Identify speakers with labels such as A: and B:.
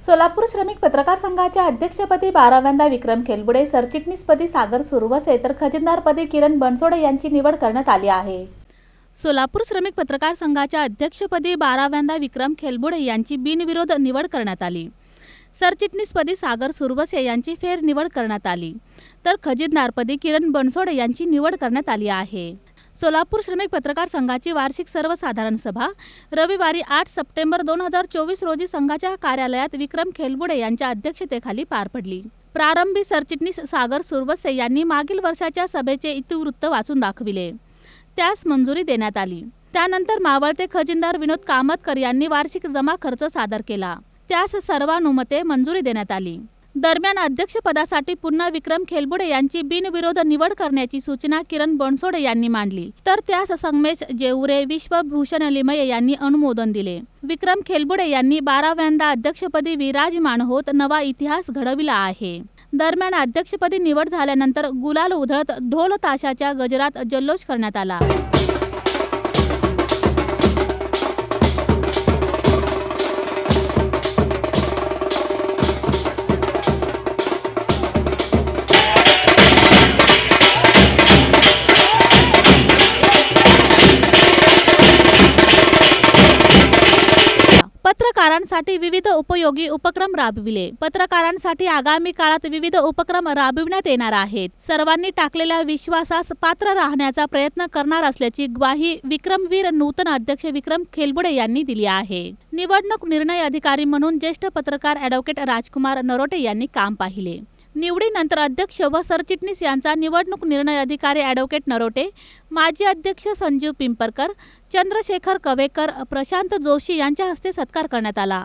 A: सोलापूर श्रमिक पत्रकार संघाच्या अध्यक्षपदी बाराव्यांदा विक्रम खेलबुडे सरचिटणीसपदी सागर सुरवसे तर खजिनदारपदी किरण बनसोडे यांची निवड करण्यात आली आहे. सोलापूर श्रमिक पत्रकार संघाच्या अध्यक्षपदी बाराव्यांदा विक्रम खेलबुडे यांची बिनविरोध निवड करण्यात आली. सरचिटणीसपदी सागर सुरवसे यांची फेरनिवड करण्यात आली. तर खजिनदारपदी किरण बनसोडे यांची निवड करण्यात आली आहे. सोलापूर श्रमिक पत्रकार संघाची वार्षिक सर्वसाधारण सभा. रविवारी आठ सप्टेंबर दोन हजार चोवीस रोजी संघाच्या कार्यालयात विक्रम खेलबुडे यांच्या अध्यक्षतेखाली पार पडली. प्रारंभी सरचिटणीस सागर सुरवसे यांनी मागील वर्षाच्या सभेचे इतिवृत्त वाचून दाखविले. त्यास मंजुरी देण्यात आली. त्यानंतर मावळते खजिनदार विनोद कामतकर यांनी वार्षिक जमा खर्च सादर केला. त्यास सर्वानुमते मंजुरी देण्यात आली. दरम्यान अध्यक्षपदासाठी पुन्हा विक्रम खेलबुडे यांची बिनविरोध निवड करण्याची सूचना किरण बनसोडे यांनी मांडली. तर त्यास संगमेश जेवरे विश्वभूषण लिमये यांनी अनुमोदन दिले. विक्रम खेलबुडे यांनी बाराव्यांदा अध्यक्षपदी विराजमान होत नवा इतिहास घडविला आहे. दरम्यान अध्यक्षपदी निवड झाल्यानंतर गुलाल उधळत ढोल ताशाच्या गजरात जल्लोष करण्यात आला. पत्रकारांसाठी विविध उपयोगी उपक्रम राबविले. पत्रकारांसाठी आगामी काळात विविध उपक्रम राबविण्यात येणार आहेत. सर्वांनी टाकलेल्या विश्वासास पात्र राहण्याचा प्रयत्न करणार असल्याची ग्वाही विक्रमवीर नूतन अध्यक्ष विक्रम खेलबुडे यांनी दिली आहे. निवडणूक निर्णय अधिकारी म्हणून ज्येष्ठ पत्रकार ॲडव्होकेट राजकुमार नरोटे यांनी काम पाहिले. निवडीनंतर अध्यक्ष व सरचिटणीस यांचा निवडणूक निर्णय अधिकारी ॲडव्होकेट नरोटे माजी अध्यक्ष संजीव पिंपरकर चंद्रशेखर कवेकर प्रशांत जोशी यांच्या हस्ते सत्कार करण्यात आला.